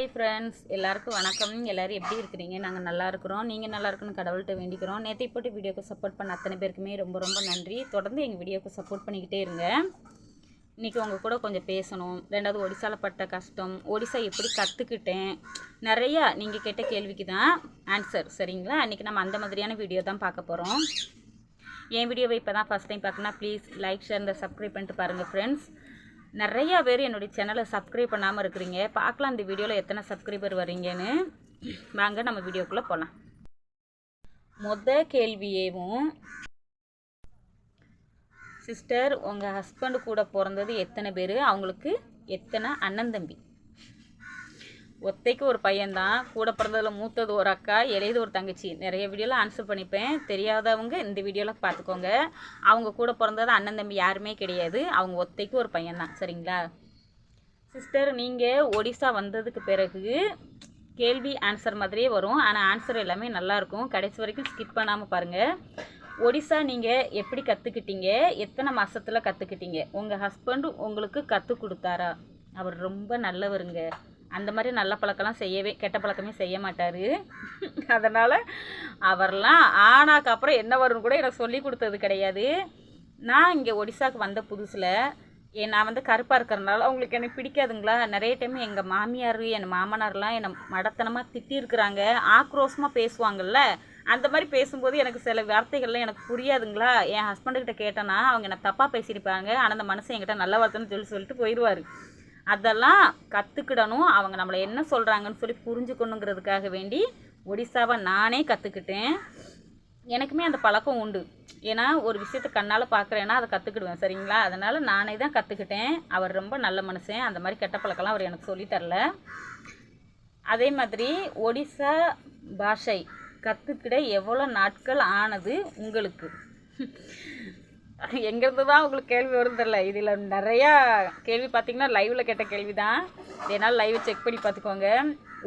Hi friends எல்லாருக்கும் வணக்கம். எல்லோரும் எப்படி இருக்கிறீங்க? நாங்கள் நல்லா இருக்கிறோம். நீங்கள் நல்லா இருக்குன்னு கடவுள்கிட்ட வேண்டிக்கிறோம். நேற்றை போட்டு வீடியோக்கு சப்போர்ட் பண்ண அத்தனை பேருக்குமே ரொம்ப ரொம்ப நன்றி. தொடர்ந்து எங்கள் வீடியோக்கு சப்போர்ட் பண்ணிக்கிட்டே இருங்க. இன்றைக்கி உங்கள் கூட கொஞ்சம் பேசணும். ரெண்டாவது ஒடிசாவில் பட்ட கஷ்டம். ஒடிசா எப்படி கற்றுக்கிட்டேன் நிறையா நீங்கள் கேட்ட கேள்விக்கு தான் ஆன்சர் சரிங்களா? இன்றைக்கி நம்ம அந்த மாதிரியான வீடியோ தான் பார்க்க போகிறோம் என் வீடியோவை இப்போ தான் ஃபஸ்ட் டைம் பார்க்கணும் ப்ளீஸ் லைக் ஷேர் இந்த சப்ஸ்கிரைப் பண்ணிட்டு பாருங்கள் ஃப்ரெண்ட்ஸ் நிறையா பேர் என்னுடைய சேனலை சப்ஸ்கிரைப் பண்ணாமல் இருக்கிறீங்க. பார்க்கலாம் இந்த வீடியோவில் எத்தனை சப்ஸ்கிரைபர் வரீங்கன்னு வாங்க நம்ம வீடியோக்குள்ளே போகலாம் மொத கேள்வியேவும் சிஸ்டர் உங்கள் ஹஸ்பண்டு கூட பிறந்தது எத்தனை பேர்? அவங்களுக்கு எத்தனை அண்ணன் தம்பி? ஒத்தைக்கு ஒரு பையன்தான். கூட பிறந்ததில் மூத்தது ஒரு அக்கா இளையது ஒரு தங்கச்சி. நிறைய வீடியோவில் ஆன்சர் பண்ணிப்பேன். தெரியாதவங்க இந்த வீடியோவில் பார்த்துக்கோங்க அவங்க கூட பிறந்தது அண்ணன் தம்பி யாருமே கிடையாது. அவங்க ஒத்தைக்கு ஒரு பையன்தான். சரிங்களா? சிஸ்டர் நீங்கள் ஒடிசா வந்ததுக்கு பிறகு கேள்வி ஆன்சர் மாதிரியே வரும். ஆனால் ஆன்சர் எல்லாமே நல்லாயிருக்கும் கடைசி வரைக்கும் ஸ்கிப் பண்ணாமல் பாருங்கள் ஒடிசா நீங்கள் எப்படி கற்றுக்கிட்டீங்க எத்தனை மாதத்தில் கற்றுக்கிட்டீங்க உங்கள் ஹஸ்பண்ட் உங்களுக்கு கற்றுக் கொடுத்தாரா? அவர் ரொம்ப நல்லவருங்க. அந்த மாதிரி நல்ல பழக்கம்லாம் செய்யவே கெட்ட பழக்கமே செய்ய மாட்டார். அதனால் அவர்லாம் ஆனாக்கு அப்புறம் என்ன வரும்னு கூட எனக்கு சொல்லி கொடுத்தது கிடையாது. நான் இங்கே ஒடிசாவுக்கு வந்த புதுசில் ஏ நான் வந்து கருப்பாக இருக்கிறனால அவங்களுக்கு எனக்கு பிடிக்காதுங்களா? நிறைய டைம் எங்கள் மாமியார் என் மாமனார்லாம் என்னை மடத்தனமாக திட்டியிருக்கிறாங்க. ஆக்ரோஷமாக பேசுவாங்கல்ல? அந்த மாதிரி பேசும்போது எனக்கு சில வார்த்தைகள்லாம் எனக்கு புரியாதுங்களா? என் ஹஸ்பண்டுக்கிட்ட கேட்டேன்னா அவங்க என்னை தப்பாக பேசியிருப்பாங்க. ஆனால் அந்த மனுஷன் என்கிட்ட நல்ல வார்த்தைன்னு சொல்லி சொல்லிட்டு போயிடுவார் அதெல்லாம் கற்றுக்கிடணும் அவங்க நம்மளை என்ன சொல்கிறாங்கன்னு சொல்லி புரிஞ்சுக்கணுங்கிறதுக்காக வேண்டி ஒடிசாவை நானே கற்றுக்கிட்டேன் எனக்குமே அந்த பழக்கம் உண்டு. ஏன்னா ஒரு விஷயத்தை கண்ணால் பார்க்குறேன்னா அதை கற்றுக்கிடுவேன் சரிங்களா? அதனால் நானே தான் கற்றுக்கிட்டேன் அவர் ரொம்ப நல்ல மனுஷன். அந்த மாதிரி கெட்ட பழக்கம்லாம் அவர் எனக்கு சொல்லித் தரல. அதே மாதிரி ஒடிசா பாஷை கற்றுக்கிட எவ்வளோ நாட்கள் ஆனது உங்களுக்கு? எங்கேருந்து தான் உங்களுக்கு கேள்வி வரும் தெரில இதில் நிறையா கேள்வி பார்த்தீங்கன்னா லைவில் கேட்ட கேள்வி தான் இதனால் லைவை செக் பண்ணி பார்த்துக்கோங்க.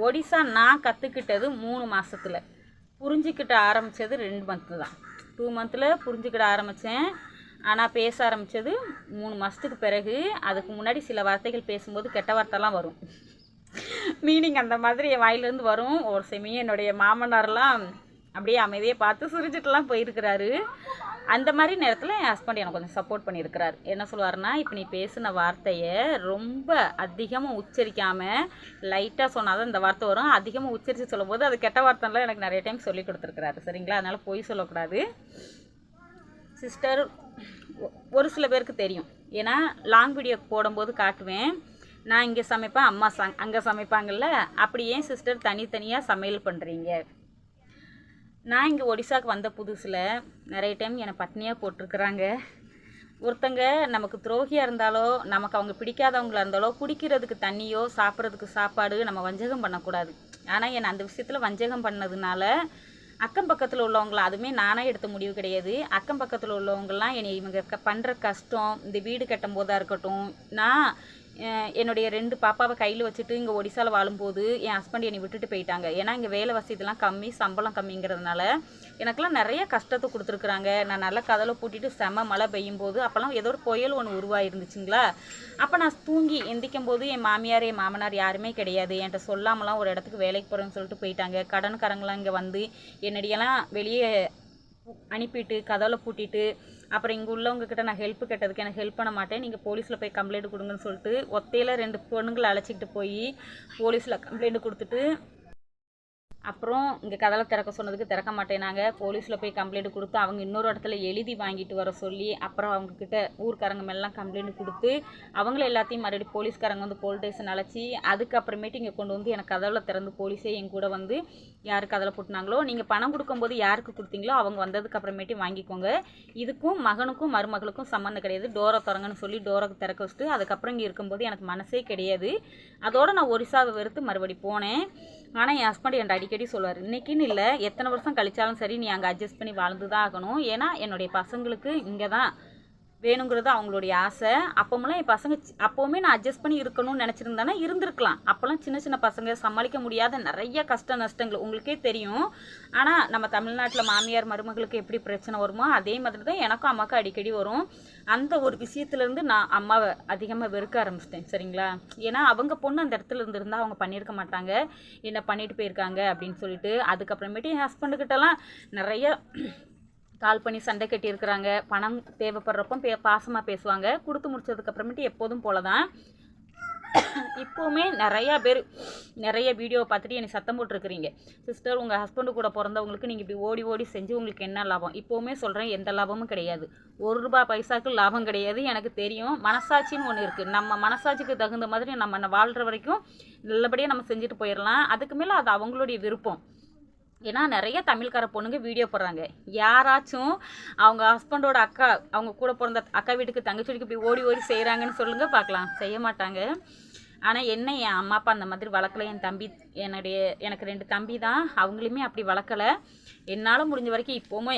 ஒடிசா நான் கற்றுக்கிட்டது மூணு மாதத்தில் புரிஞ்சிக்கிட்ட ஆரம்பித்தது ரெண்டு மந்த்து தான். டூ மந்த்தில் புரிஞ்சுக்கிட ஆரம்பித்தேன் ஆனால் பேச ஆரம்பித்தது மூணு மாதத்துக்கு பிறகு அதுக்கு முன்னாடி சில வார்த்தைகள் பேசும்போது கெட்ட வார்த்தைலாம் வரும். மீனிங் அந்த மாதிரி என் வாயிலேருந்து வரும். ஒரு சமயம் என்னுடைய மாமனார்லாம் அப்படியே அமைதியை பார்த்து சிரிச்சிட்டுலாம் போயிருக்கிறாரு. அந்த மாதிரி நேரத்தில் என் ஹஸ்பண்ட் எனக்கு கொஞ்சம் சப்போர்ட் பண்ணியிருக்கிறார். என்ன சொல்லுவாருன்னா இப்போ நீ பேசின வார்த்தையை ரொம்ப அதிகமாக உச்சரிக்காமல் லைட்டாக சொன்னால் தான் இந்த வார்த்தை வரும். அதிகமாக உச்சரித்து சொல்லும்போது அது கெட்ட வார்த்தைலாம் எனக்கு நிறைய டைம் சொல்லி கொடுத்துருக்குறாரு. சரிங்களா? அதனால் பொய் சொல்லக்கூடாது. சிஸ்டர் ஒரு சில பேருக்கு தெரியும். ஏன்னா லாங் வீடியோ போடும்போது காட்டுவேன். நான் இங்கே சமைப்பேன் அம்மா சங் அங்கே சமைப்பாங்கல்ல? அப்படி ஏன் சிஸ்டர் தனித்தனியாக சமையல் பண்ணுறீங்க நான் இங்கே ஒடிசாவுக்கு வந்த புதுசில் நிறைய டைம் என்னை பட்னியாக போட்டிருக்கிறாங்க. ஒருத்தங்க நமக்கு துரோகியாக இருந்தாலோ நமக்கு அவங்க பிடிக்காதவங்களா இருந்தாலோ குடிக்கிறதுக்கு தண்ணியோ சாப்பிட்றதுக்கு சாப்பாடு நம்ம வஞ்சகம் பண்ணக்கூடாது. ஆனால் என்னை அந்த விஷயத்தில் வஞ்சகம் பண்ணதுனால அக்கம் பக்கத்தில் உள்ளவங்கள அதுவுமே நானே எடுத்த முடிவு கிடையாது. அக்கம் பக்கத்தில் உள்ளவங்கள்லாம் என்னை இவங்க க பண்ணுற கஷ்டம் இந்த வீடு கட்டும் போதாக இருக்கட்டும் நான் என்னுடைய ரெண்டு பாப்பாவை கையில் வச்சுட்டு இங்கே ஒடிசாவில் வாழும்போது என் ஹஸ்பண்ட் என்னை விட்டுட்டு போயிட்டாங்க. ஏன்னா இங்கே வேலை வசதிலாம் கம்மி சம்பளம் கம்மிங்கிறதுனால எனக்கெல்லாம் நிறைய கஷ்டத்தை கொடுத்துருக்குறாங்க. நான் நல்லா கதலை பூட்டிட்டு செம மழை பெய்யும் போது அப்போல்லாம் ஏதோ ஒரு புயல் ஒன்று உருவாயிருந்துச்சுங்களா? அப்போ நான் தூங்கி எந்திக்கும் போது என் மாமியார் என் மாமனார் யாருமே கிடையாது. என்கிட்ட சொல்லாமலாம் ஒரு இடத்துக்கு வேலைக்கு போகிறேன்னு சொல்லிட்டு போயிட்டாங்க. கடன்காரங்களாம் இங்கே வந்து என்னடியெல்லாம் வெளியே அனுப்பிட்டு கதவை பூட்டிட்டு அப்புறம் இங்கே உள்ளவங்கக்கிட்ட நான் ஹெல்ப் கேட்டதுக்கு எனக்கு ஹெல்ப் பண்ண மாட்டேன். நீங்கள் போலீஸில் போய் கம்ப்ளைண்ட் கொடுங்கன்னு சொல்லிட்டு ஒத்தையில் ரெண்டு பொண்ணுங்களை அழைச்சிக்கிட்டு போய் போலீஸில் கம்ப்ளைண்ட் கொடுத்துட்டு அப்புறம் இங்கே கதவை திறக்க சொன்னதுக்கு திறக்க மாட்டேனாங்க. போலீஸில் போய் கம்ப்ளைண்ட் கொடுத்து அவங்க இன்னொரு இடத்துல எழுதி வாங்கிட்டு வர சொல்லி அப்புறம் அவங்கக்கிட்ட ஊர்க்காரங்க மேலாம் கம்ப்ளைண்ட் கொடுத்து அவங்கள எல்லாத்தையும் மறுபடியும் போலீஸ்காரங்க வந்து போலீஸ் ஸ்டேஷன் அழைச்சி அதுக்கப்புறமேட்டு இங்கே கொண்டு வந்து எனக்கு கதவில் திறந்து போலீஸே என் கூட வந்து யார் கதவில் போட்டினாங்களோ நீங்கள் பணம் கொடுக்கும்போது யாருக்கு கொடுத்தீங்களோ அவங்க வந்ததுக்கு அப்புறமேட்டு வாங்கிக்கோங்க. இதுக்கும் மகனுக்கும் மருமகளுக்கும் சம்மந்தம் கிடையாது. டோரை திறங்கன்னு சொல்லி டோரை திறக்க வச்சுட்டு அதுக்கப்புறம் இங்கே இருக்கும்போது எனக்கு மனசே கிடையாது. அதோடு நான் ஒரிசாவை வெறுத்து மறுபடி போனேன். ஆனால் என் ஹஸ்பண்ட் என்கிட்ட அடிக்கடி சொல்லுவார் இன்றைக்கின்னு இல்லை எத்தனை வருஷம் கழிச்சாலும் சரி நீ அங்கே அட்ஜஸ்ட் பண்ணி வாழ்ந்து தான் ஆகணும். ஏன்னா என்னுடைய பசங்களுக்கு இங்கே தான் வேணுங்கிறது அவங்களுடைய ஆசை. அப்போமெல்லாம் என் பசங்க அப்போவுமே நான் அட்ஜஸ்ட் பண்ணி இருக்கணும்னு நினச்சிருந்தேன்னா இருந்திருக்கலாம். அப்போல்லாம் சின்ன சின்ன பசங்க சமாளிக்க முடியாத நிறைய கஷ்ட நஷ்டங்கள் உங்களுக்கே தெரியும். ஆனால் நம்ம தமிழ்நாட்டில் மாமியார் மருமகளுக்கு எப்படி பிரச்சனை வருமோ அதே மாதிரி தான் எனக்கும் அம்மாவுக்கும் அடிக்கடி வரும். அந்த ஒரு விஷயத்துலேருந்து நான் அம்மாவை அதிகமாக வெறுக்க ஆரம்பிச்சிட்டேன் சரிங்களா? ஏன்னா அவங்க பொண்ணு அந்த இடத்துல இருந்திருந்தால் அவங்க பண்ணியிருக்க மாட்டாங்க. என்ன பண்ணிட்டு போயிருக்காங்க அப்படின்னு சொல்லிட்டு அதுக்கப்புறமேட்டு என் ஹஸ்பண்டுக்கிட்டலாம் நிறைய கால் பண்ணி சண்டை கட்டியிருக்கிறாங்க. பணம் தேவைப்படுறப்போ பே பாசமாக பேசுவாங்க. கொடுத்து முடிச்சதுக்கப்புறமேட்டு எப்போதும் போல தான் இப்போவுமே நிறையா பேர் நிறைய வீடியோ பார்த்துட்டு எனக்கு சத்தம் போட்டிருக்கிறீங்க. சிஸ்டர் உங்கள் ஹஸ்பண்டு கூட பிறந்தவங்களுக்கு நீங்கள் இப்படி ஓடி ஓடி செஞ்சு உங்களுக்கு என்ன லாபம்? இப்போவுமே சொல்கிறேன் எந்த லாபமும் கிடையாது. ஒரு ரூபாய் பைசாக்கு லாபம் கிடையாது எனக்கு தெரியும். மனசாட்சின்னு ஒன்று இருக்குது நம்ம மனசாட்சிக்கு தகுந்த மாதிரி நம்ம வாழ்கிற வரைக்கும் நல்லபடியாக நம்ம செஞ்சுட்டு போயிடலாம் அதுக்கு மேலே அது அவங்களுடைய விருப்பம். ஏன்னா நிறைய தமிழ்கார பொண்ணுங்க வீடியோ போடுறாங்க. யாராச்சும் அவங்க ஹஸ்பண்டோட அக்கா அவங்க கூட பிறந்த அக்கா வீட்டுக்கு தங்கச்சி வீட்டுக்கு இப்படி ஓடி ஓடி செய்கிறாங்கன்னு சொல்லுங்கள் பார்க்கலாம். செய்ய மாட்டாங்க. ஆனால் என்ன என் அம்மா அப்பா அந்த மாதிரி வளர்க்கல. என் தம்பி என்னுடைய எனக்கு ரெண்டு தம்பி தான். அவங்களையுமே அப்படி வளர்க்கல. என்னால் முடிஞ்ச வரைக்கும் இப்போவுமே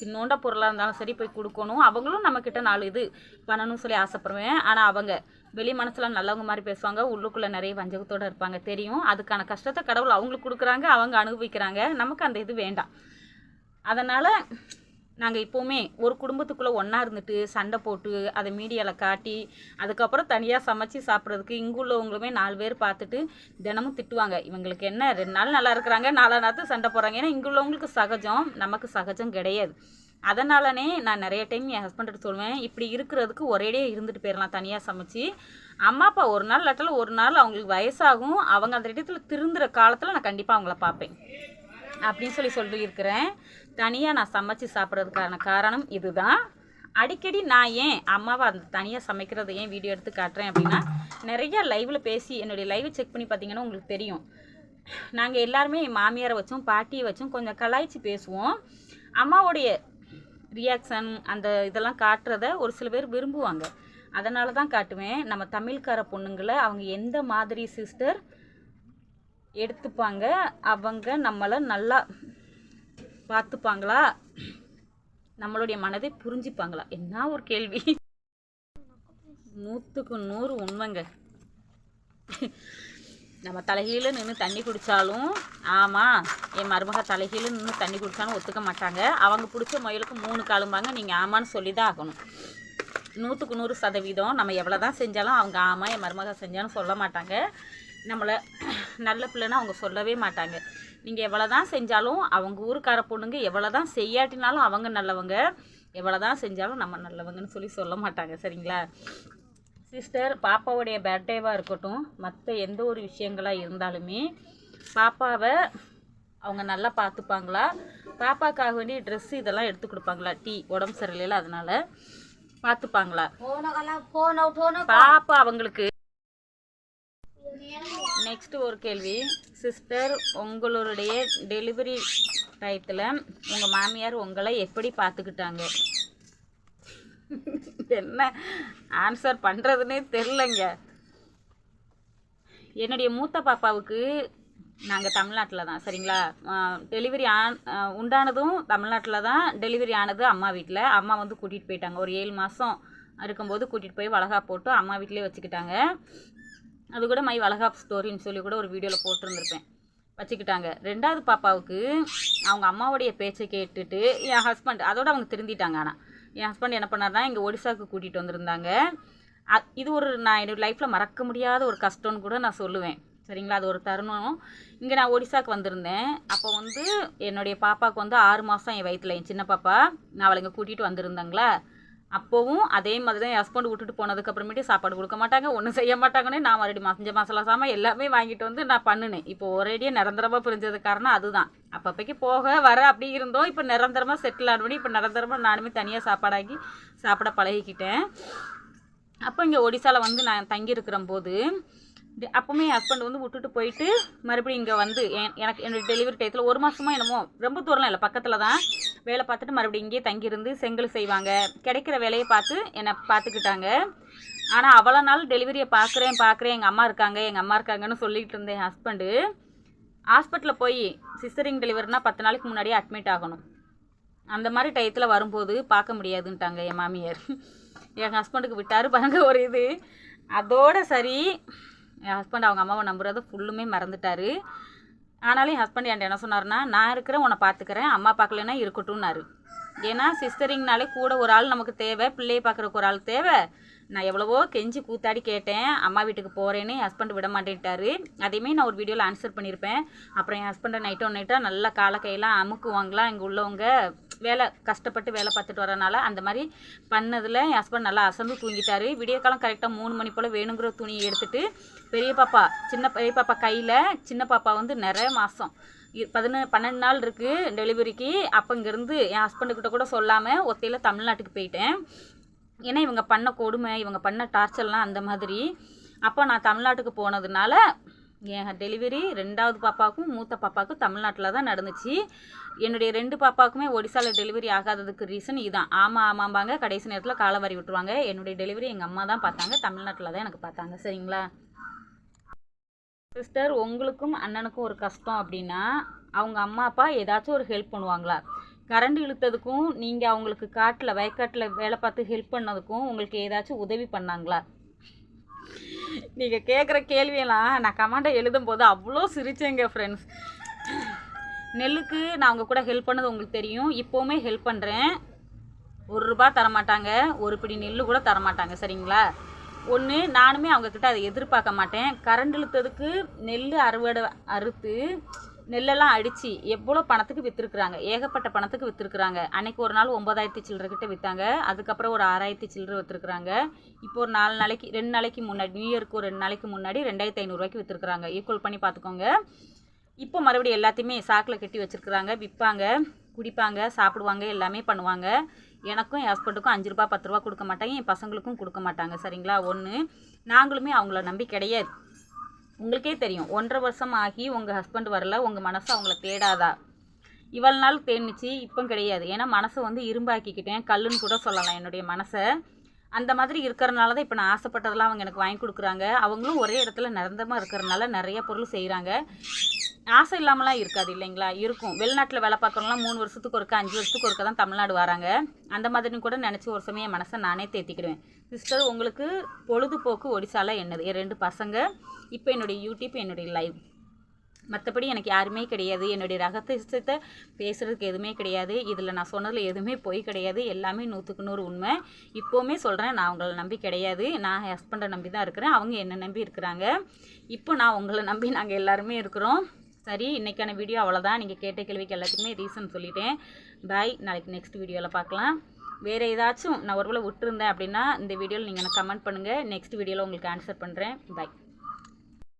சின்னோண்ட பொருளாக இருந்தாலும் சரி போய் கொடுக்கணும். அவங்களும் நம்மக்கிட்ட நாலு இது பண்ணணும்னு சொல்லி ஆசைப்படுவேன். ஆனால் அவங்க வெளி மனசில் நல்லவங்க மாதிரி பேசுவாங்க. உள்ளுக்குள்ளே நிறைய வஞ்சகத்தோடு இருப்பாங்க. தெரியும். அதுக்கான கஷ்டத்தை கடவுள் அவங்களுக்கு கொடுக்குறாங்க. அவங்க அனுபவிக்கிறாங்க. நமக்கு அந்த இது வேண்டாம். அதனால் நாங்கள் இப்போவுமே ஒரு குடும்பத்துக்குள்ளே ஒன்றா இருந்துட்டு சண்டை போட்டு அதை மீடியாவில் காட்டி அதுக்கப்புறம் தனியாக சமைச்சு சாப்பிட்றதுக்கு இங்குள்ளவங்களுமே நாலு பேர் பார்த்துட்டு தினமும் திட்டுவாங்க. இவங்களுக்கு என்ன? ரெண்டு நாள் நல்லா இருக்கிறாங்க. நாலா நாத்து சண்டை போடுறாங்க. ஏன்னா இங்குள்ளவங்களுக்கு சகஜம். நமக்கு சகஜம் கிடையாது. அதனாலனே நான் நிறைய டைம் என் ஹஸ்பண்ட்டு சொல்லுவேன் இப்படி இருக்கிறதுக்கு ஒரேடியே இருந்துட்டு போயிடலாம் தனியாக சமைச்சு. அம்மா அப்பா ஒரு நாள் இல்லாட்டாலும் ஒரு நாள் அவங்களுக்கு வயசாகும் அவங்க அந்த இடத்துல திருந்துற காலத்தில் நான் கண்டிப்பாக அவங்கள பார்ப்பேன். அப்படின்னு சொல்லி சொல்லியிருக்கிறேன். தனியாக நான் சமைச்சு சாப்பிட்றதுக்கான காரணம் இதுதான். அடிக்கடி நான் ஏன் அம்மாவை அந்த தனியாக சமைக்கிறத ஏன் வீடியோ எடுத்து காட்டுறேன் அப்படின்னா நிறைய லைவில் பேசி என்னுடைய லைவை செக் பண்ணி பார்த்தீங்கன்னா உங்களுக்கு தெரியும். நாங்கள் எல்லாருமே மாமியாரை வச்சும் பாட்டியை வச்சும் கொஞ்சம் கலாய்ச்சி பேசுவோம். அம்மாவுடைய ரியாக்ஷன் அந்த இதெல்லாம் காட்டுறத ஒரு சில பேர் விரும்புவாங்க. அதனால தான் காட்டுவேன். நம்ம தமிழ்கார பொண்ணுங்களை அவங்க எந்த மாதிரி சிஸ்டர் எடுத்துப்பாங்க அவங்க நம்மளை நல்லா பார்த்துப்பாங்களா நம்மளுடைய மனதை புரிஞ்சுப்பாங்களா? என்ன ஒரு கேள்வி. நூற்றுக்கு நூறு உண்மைங்க. நம்ம தலைகீழ நின்று தண்ணி குடித்தாலும் ஆமாம் என் மருமக தலைகீழ நின்று தண்ணி குடித்தாலும் ஒத்துக்க மாட்டாங்க. அவங்க பிடிச்ச முயலுக்கு மூணு காலும்பாங்க நீங்கள் ஆமான்னு சொல்லி தான் ஆகணும். நூற்றுக்கு நூறு சதவீதம் நம்ம எவ்வளோ தான் செஞ்சாலும் அவங்க ஆமாம் என் மருமக செஞ்சாலும் சொல்ல மாட்டாங்க. நம்மளை நல்ல பிள்ளைன்னு அவங்க சொல்லவே மாட்டாங்க. நீங்கள் எவ்வளோ தான் செஞ்சாலும் அவங்க ஊருக்கார பொண்ணுங்க எவ்வளோ தான் செய்யாட்டினாலும் அவங்க நல்லவங்க. எவ்வளோ தான் செஞ்சாலும் நம்ம நல்லவங்கன்னு சொல்லி சொல்ல மாட்டாங்க சரிங்களா? சிஸ்டர் பாப்பாவுடைய பர்த்டேவாக இருக்கட்டும் மற்ற எந்த ஒரு விஷயங்களாக இருந்தாலுமே பாப்பாவை அவங்க நல்லா பார்த்துப்பாங்களா பாப்பாக்காக வேண்டிய ட்ரெஸ்ஸு இதெல்லாம் எடுத்து கொடுப்பாங்களா? டீ உடம்பு சரியில்லைல அதனால பார்த்துப்பாங்களா பாப்பா அவங்களுக்கு நெக்ஸ்ட் ஒரு கேள்வி. சிஸ்டர் உங்களுடைய டெலிவரி டயத்தில் உங்கள் மாமியார் உங்களை எப்படி பார்த்துக்கிட்டாங்க என்ன ஆன்சர் பண்ணுறதுனே தெரிலங்க என்னுடைய மூத்த பாப்பாவுக்கு நாங்கள் தமிழ்நாட்டில் தான் சரிங்களா? டெலிவரி ஆன் உண்டானதும் தமிழ்நாட்டில் தான் டெலிவரி ஆனது அம்மா வீட்டில் அம்மா வந்து கூட்டிகிட்டு போயிட்டாங்க. ஒரு ஏழு மாதம் இருக்கும்போது கூட்டிகிட்டு போய் வளகா போட்டு அம்மா வீட்டிலே வச்சுக்கிட்டாங்க. அது கூட மை வளகாப் ஸ்டோரின்னு சொல்லி கூட ஒரு வீடியோவில் போட்டிருந்துருப்பேன். வச்சுக்கிட்டாங்க. ரெண்டாவது பாப்பாவுக்கு அவங்க அம்மாவுடைய பேச்சை கேட்டுட்டு என் ஹஸ்பண்ட் அதோட அவங்க திருந்திட்டாங்க ஆனால் என் ஹஸ்பண்ட் என்ன பண்ணாருன்னா இங்கே ஒடிசாவுக்கு கூட்டிகிட்டு வந்திருந்தாங்க. இது ஒரு நான் என்னோடய லைஃப்பில் மறக்க முடியாத ஒரு கஷ்டம்னு கூட நான் சொல்லுவேன். சரிங்களா? அது ஒரு தருணம். இங்கே நான் ஒடிசாவுக்கு வந்திருந்தேன். அப்போ வந்து என்னுடைய பாப்பாவுக்கு வந்து ஆறு மாதம் என் வயிற்றில் என் சின்ன பாப்பா நான் அவளை இங்கே கூட்டிகிட்டு வந்திருந்தாங்களா? அப்போவும் அதே மாதிரி தான் ஹஸ்பண்ட் விட்டுட்டு போனதுக்கப்புறமேட்டு சாப்பாடு கொடுக்க மாட்டாங்க ஒன்றும் செய்ய மாட்டாங்கன்னு நான் மறுபடியும் மசஞ்ச மசாலா சாமான் எல்லாமே வாங்கிட்டு வந்து நான் பண்ணினேன். இப்போ ஒரேடியாக நிரந்தரமாக பிரிஞ்சது காரணம் அதுதான். அப்பப்போக்கி போக வர அப்படி இருந்தோம். இப்போ நிரந்தரமாக செட்டில் ஆனபடி இப்போ நிரந்தரமாக நானுமே தனியாக சாப்பாடாக்கி சாப்பிட பழகிக்கிட்டேன். அப்போ இங்கே ஒடிசாவில் வந்து நான் தங்கியிருக்கிற போது அப்போவுமே என் ஹஸ்பண்ட் வந்து விட்டுட்டு போயிட்டு மறுபடியும் இங்கே வந்து எனக்கு என்னோட டெலிவரி டயத்தில் ஒரு மாதமா என்னமோ ரொம்ப தூரம்லாம் இல்லை பக்கத்தில் தான் வேலை பார்த்துட்டு மறுபடியும் இங்கேயே தங்கியிருந்து செங்கல் செய்வாங்க. கிடைக்கிற வேலையை பார்த்து என்னை பார்த்துக்கிட்டாங்க. ஆனால் அவ்வளோ நாள் டெலிவரியை பார்க்குறேன் பார்க்குறேன். எங்கள் அம்மா இருக்காங்க எங்கள் அம்மா இருக்காங்கன்னு சொல்லிகிட்டு இருந்தேன் என் ஹஸ்பண்டு. ஹாஸ்பிட்டலில் போய் சிஸ்டரிங் டெலிவரினா பத்து நாளைக்கு முன்னாடியே அட்மிட் ஆகணும். அந்த மாதிரி டயத்தில் வரும்போது பார்க்க முடியாதுன்ட்டாங்க என் மாமியார். என் ஹஸ்பண்டுக்கு விட்டார் பாருங்க ஒரு இது. அதோட சரி என் ஹஸ்பண்ட் அவங்க அம்மாவை நம்புறதை ஃபுல்லுமே மறந்துட்டாரு. ஆனாலும் என் ஹஸ்பண்ட் என்கிட்ட என்ன சொன்னார்னா நான் இருக்கிறேன் உன்னை பார்த்துக்கிறேன் அம்மா பார்க்கலன்னா இருக்கட்டும்னாரு. ஏன்னா சிஸ்டரிங்னாலே கூட ஒரு ஆள் நமக்கு தேவை பிள்ளையை பார்க்குறக்கு ஒரு ஆள் தேவை. நான் எவ்வளவோ கெஞ்சி கூத்தாடி கேட்டேன். அம்மா வீட்டுக்கு போகிறேன்னு என் ஹஸ்பண்ட் விட மாட்டேன்ட்டாரு. அதையுமே நான் ஒரு வீடியோவில் ஆன்சர் பண்ணியிருப்பேன் அப்புறம் என் ஹஸ்பண்டை நைட்டோ நைட்டாக நல்லா காலை கையெல்லாம் அமுக்குவாங்களாம் இங்கே உள்ளவங்க வேலை கஷ்டப்பட்டு வேலை பார்த்துட்டு வரனால அந்த மாதிரி பண்ணதில் என் ஹஸ்பண்ட் நல்லா அசந்து தூங்கிட்டாரு. விடிய காலம் கரெக்டாக மூணு மணி போல் வேணுங்கிற துணியை எடுத்துட்டு பெரிய பாப்பா சின்ன பெரிய பாப்பா கையில் சின்ன பாப்பா வந்து நிறைய மாதம் பதினு பன்னெண்டு நாள் இருக்குது டெலிவரிக்கு அப்போ இங்கேருந்து என் ஹஸ்பண்டுக்கிட்ட கூட சொல்லாமல் ஒத்தையில் தமிழ்நாட்டுக்கு போயிட்டேன். ஏன்னா இவங்க பண்ண கொடுமை இவங்க பண்ண டார்ச்சர்லாம் அந்த மாதிரி. அப்போ நான் தமிழ்நாட்டுக்கு போனதுனால என் டெலிவரி ரெண்டாவது பாப்பாவுக்கும் மூத்த பாப்பாவுக்கும் தமிழ்நாட்டில் தான் நடந்துச்சு. என்னுடைய ரெண்டு பாப்பாவுக்குமே ஒடிசாவில் டெலிவரி ஆகாததுக்கு ரீசன் இதுதான் ஆமாம் ஆமாம்பாங்க. கடைசி நேரத்தில் காலை வரி விட்டுருவாங்க. என்னுடைய டெலிவரி எங்கள் அம்மா தான் பார்த்தாங்க. தமிழ்நாட்டில் தான் எனக்கு பார்த்தாங்க. சரிங்களா? சிஸ்டர் உங்களுக்கும் அண்ணனுக்கும் ஒரு கஷ்டம் அப்படின்னா அவங்க அம்மா அப்பா ஏதாச்சும் ஒரு ஹெல்ப் பண்ணுவாங்களா? கரண்ட் இழுத்ததுக்கும் நீங்கள் அவங்களுக்கு காட்டில் வயக்காட்டில் வேலை பார்த்து ஹெல்ப் பண்ணதுக்கும் உங்களுக்கு ஏதாச்சும் உதவி பண்ணாங்களா? நீங்கள் கேட்குற கேள்வியெல்லாம் நான் கமாண்டை எழுதும் போது அவ்வளோ சிரிச்சேங்க ஃப்ரெண்ட்ஸ் நெல்லுக்கு நான் அவங்க கூட ஹெல்ப் பண்ணது உங்களுக்கு தெரியும். இப்போவுமே ஹெல்ப் பண்ணுறேன் ஒரு ரூபா தரமாட்டாங்க. ஒரு பிடி நெல் கூட தரமாட்டாங்க சரிங்களா? ஒன்று நானுமே அவங்கக்கிட்ட அதை எதிர்பார்க்க மாட்டேன். கரண்ட் இழுத்ததுக்கு நெல் அறுவடை அறுத்து நெல்லெல்லாம் அடித்து எவ்வளோ பணத்துக்கு விற்றுருக்குறாங்க ஏகப்பட்ட பணத்துக்கு விற்றுருக்குறாங்க அன்றைக்கி ஒரு நாள் ஒம்பதாயிரத்தி சில்லறக்கிட்ட விற்றாங்க அதுக்கப்புறம் ஒரு ஆறாயிரத்தி சில்லற விற்றுருக்குறாங்க இப்போ ஒரு நாலு நாளைக்கு ரெண்டு நாளைக்கு முன்னாடி நியூ இயருக்கு ஒரு ரெண்டு நாளைக்கு முன்னாடி ரெண்டாயிரத்தி ஐநூறுரூவாய்க்கு விற்றுருக்குறாங்க ஈக்குவல் பண்ணி பார்த்துக்கோங்க. இப்போ மறுபடியும் எல்லாத்தையுமே சாக்கில் கட்டி வச்சுருக்குறாங்க. விற்பாங்க குடிப்பாங்க சாப்பிடுவாங்க எல்லாமே பண்ணுவாங்க. எனக்கும் என் ஹஸ்பண்டுக்கும் அஞ்சு ரூபா பத்து ரூபா கொடுக்க மாட்டாங்க. என் பசங்களுக்கும் கொடுக்க மாட்டாங்க. சரிங்களா? ஒன்று நாங்களுமே அவங்கள நம்பி கிடையாது. உங்களுக்கே தெரியும். ஒன்றரை வருஷம் ஆகி உங்கள் ஹஸ்பண்ட் வரல உங்கள் மனசு அவங்கள தேடாதா? இவ்வளோ நாள் தேடிச்சு இப்போ கிடையாது. ஏன்னா மனசை வந்து இரும்பாக்கிக்கிட்டேன். கல்லுன்னு கூட சொல்லலாம் என்னுடைய மனசை. அந்த மாதிரி இருக்கிறனால தான் இப்போ நான் ஆசைப்பட்டதெல்லாம் அவங்க எனக்கு வாங்கி கொடுக்குறாங்க. அவங்களும் ஒரே இடத்துல நிரந்தரமாக இருக்கிறனால நிறைய பொருள் செய்கிறாங்க ஆசை இல்லாமலாம் இருக்காது இல்லைங்களா? இருக்கும். வெளிநாட்டில் வேலை பார்க்குறவங்களாம் மூணு வருஷத்துக்கு ஒருக்க அஞ்சு வருஷத்துக்கு ஒருக்கா தான் தமிழ்நாடு வராங்க. அந்த மாதிரி கூட நினச்சி ஒரு சமயம் என் மனசை நானே தேத்திக்கிடுவேன். சிஸ்டர் உங்களுக்கு பொழுதுபோக்கு ஒடிசால என்னது? என் ரெண்டு பசங்க இப்போ என்னுடைய யூடியூப் என்னுடைய லைவ் மற்றபடி எனக்கு யாருமே கிடையாது. என்னுடைய ரகசியத்தை பேசுகிறதுக்கு எதுவுமே கிடையாது. இதில் நான் சொன்னதில் எதுவுமே பொய் கிடையாது. எல்லாமே நூற்றுக்கு நூறு உண்மை. இப்போவுமே சொல்கிறேன் நான் உங்களை நம்பி கிடையாது. நான் ஹஸ்பண்டை நம்பி தான் இருக்கிறேன். அவங்க என்னை நம்பி இருக்கிறாங்க. இப்போ நான் உங்களை நம்பி நாங்கள் எல்லாருமே இருக்கிறோம். சரி இன்றைக்கான வீடியோ அவ்வளோதான் நீங்கள் கேட்ட கேள்விக்கு எல்லாத்துக்குமே ரீசன் சொல்லிட்டேன். பாய் நாளைக்கு நெக்ஸ்ட் வீடியோவில் பார்க்கலாம். வேறு ஏதாச்சும் நான் ஒருவேளை விட்டுருந்தேன் அப்படின்னா இந்த வீடியோவில் நீங்கள் எனக்கு கமெண்ட் பண்ணுங்கள் நெக்ஸ்ட் வீடியோவில் உங்களுக்கு ஆன்சர் பண்ணுறேன் பாய்